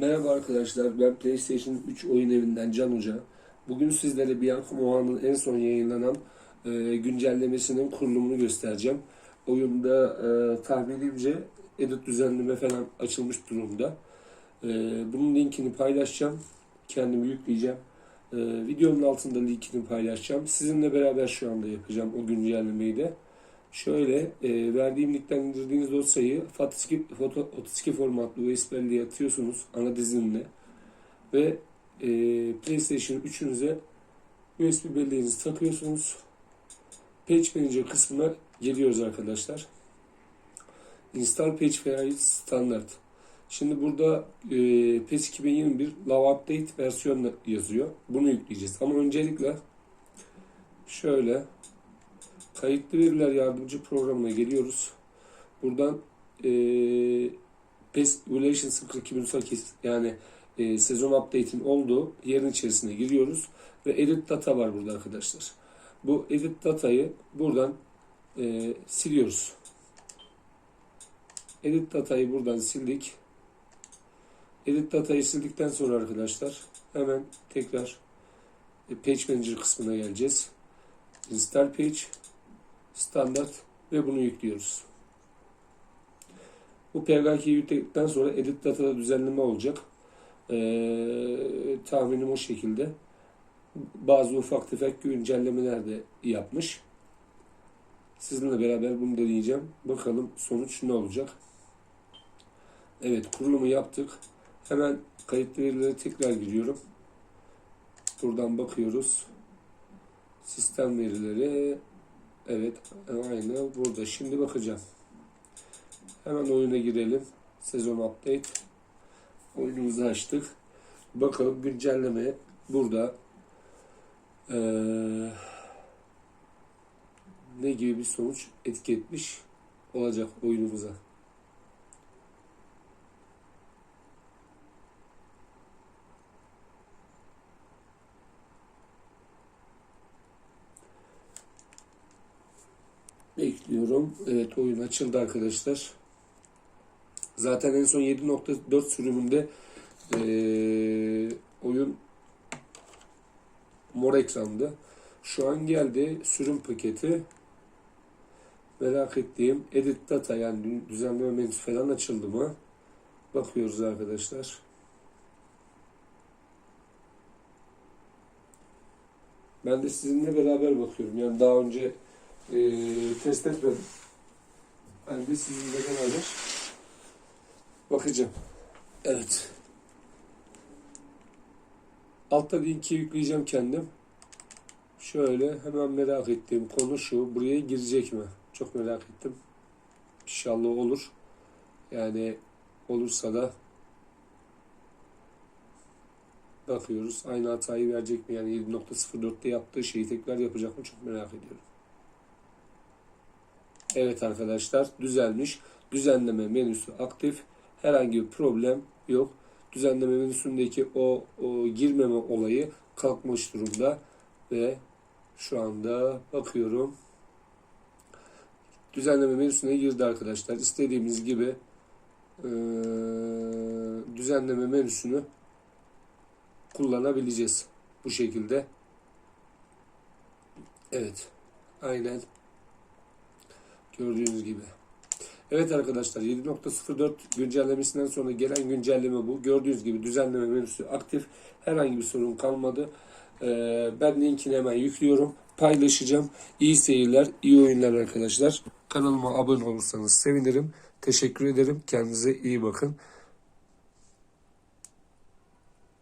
Merhaba arkadaşlar, ben PlayStation 3 oyun evinden Can Hoca. Bugün sizlere Bianco Moha'nın en son yayınlanan e, güncellemesinin kurulumunu göstereceğim. Oyunda e, tahminimce edit düzenleme falan açılmış durumda. E, bunun linkini paylaşacağım, kendimi yükleyeceğim. E, videonun altında linkini paylaşacağım. Sizinle beraber şu anda yapacağım o güncellemeyi de. Şöyle e, verdiğim linkten indirdiğiniz dosyayı FAT2, foto, 32 formatlı USB belleğe atıyorsunuz ana dizinle ve e, PlayStation 3'ünüze USB belleğinizi takıyorsunuz. Page Manager kısmına geliyoruz arkadaşlar. Install Page Variety Standard. Şimdi burada e, PES 2021 Love Update versiyonu yazıyor. Bunu yükleyeceğiz. Ama öncelikle şöyle Kayıtlı veriler yardımcı programına geliyoruz. Buradan e, PES Evaluation 0208 yani e, sezon update'in olduğu yerin içerisine giriyoruz. Ve edit data var burada arkadaşlar. Bu edit datayı buradan e, siliyoruz. Edit datayı buradan sildik. Edit datayı sildikten sonra arkadaşlar hemen tekrar e, Page Manager kısmına geleceğiz. Install Page standart ve bunu yüklüyoruz. Bu PKG'yi yükledikten sonra edit datada düzenleme olacak. Ee, tahminim o şekilde. Bazı ufak tefek güncellemeler de yapmış. Sizinle beraber bunu deneyeceğim. Bakalım sonuç ne olacak. Evet kurulumu yaptık. Hemen kayıtlı verilere tekrar giriyorum. Buradan bakıyoruz. Sistem verileri Evet, aynı burada. Şimdi bakacağım. Hemen oyuna girelim. Sezon update. Oyunumuzu açtık. Bakalım güncelleme burada ee, ne gibi bir sonuç etki etmiş olacak oyunumuza. Bekliyorum. Evet oyun açıldı arkadaşlar. Zaten en son 7.4 sürümünde ee, oyun mor ekrandı. Şu an geldi sürüm paketi. Merak ettiğim edit data yani düzenleme menüsü falan açıldı mı? Bakıyoruz arkadaşlar. Ben de sizinle beraber bakıyorum. Yani daha önce e, test etmedim. Ben de sizinle beraber bakacağım. Evet. Altta linki yükleyeceğim kendim. Şöyle hemen merak ettiğim konu şu. Buraya girecek mi? Çok merak ettim. İnşallah olur. Yani olursa da bakıyoruz. Aynı hatayı verecek mi? Yani 7.04'te yaptığı şeyi tekrar yapacak mı? Çok merak ediyorum. Evet arkadaşlar düzelmiş. Düzenleme menüsü aktif. Herhangi bir problem yok. Düzenleme menüsündeki o, o girmeme olayı kalkmış durumda ve şu anda bakıyorum. Düzenleme menüsüne girdi arkadaşlar. İstediğimiz gibi e, düzenleme menüsünü kullanabileceğiz bu şekilde. Evet. Aynen Gördüğünüz gibi. Evet arkadaşlar 7.04 güncellemesinden sonra gelen güncelleme bu. Gördüğünüz gibi düzenleme menüsü aktif. Herhangi bir sorun kalmadı. Ee, ben linkini hemen yüklüyorum. Paylaşacağım. İyi seyirler, iyi oyunlar arkadaşlar. Kanalıma abone olursanız sevinirim. Teşekkür ederim. Kendinize iyi bakın.